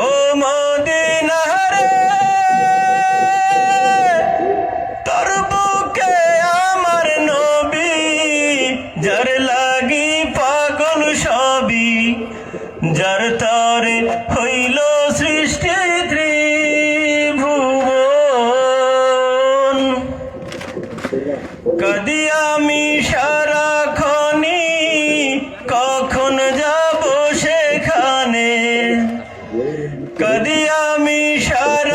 ও মদিনারে তোর বুকে আমার নবী যার লাগি পাগল সবই যার তরে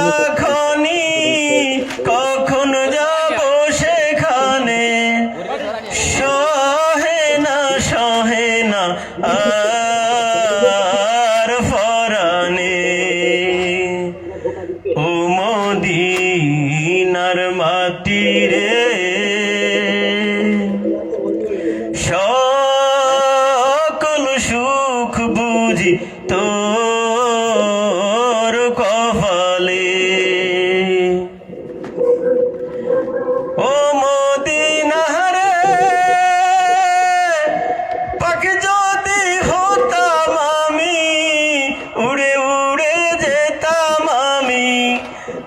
সারাক্ষণি কখন যাব সেখানে? সহে না সহে না, আর ফরানে। ও মদিনার মাটি রে সকল সুখ বুঝি তোর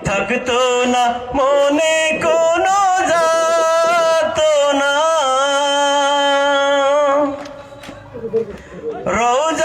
থাকতো না মনে কোনো যাত না। রোজা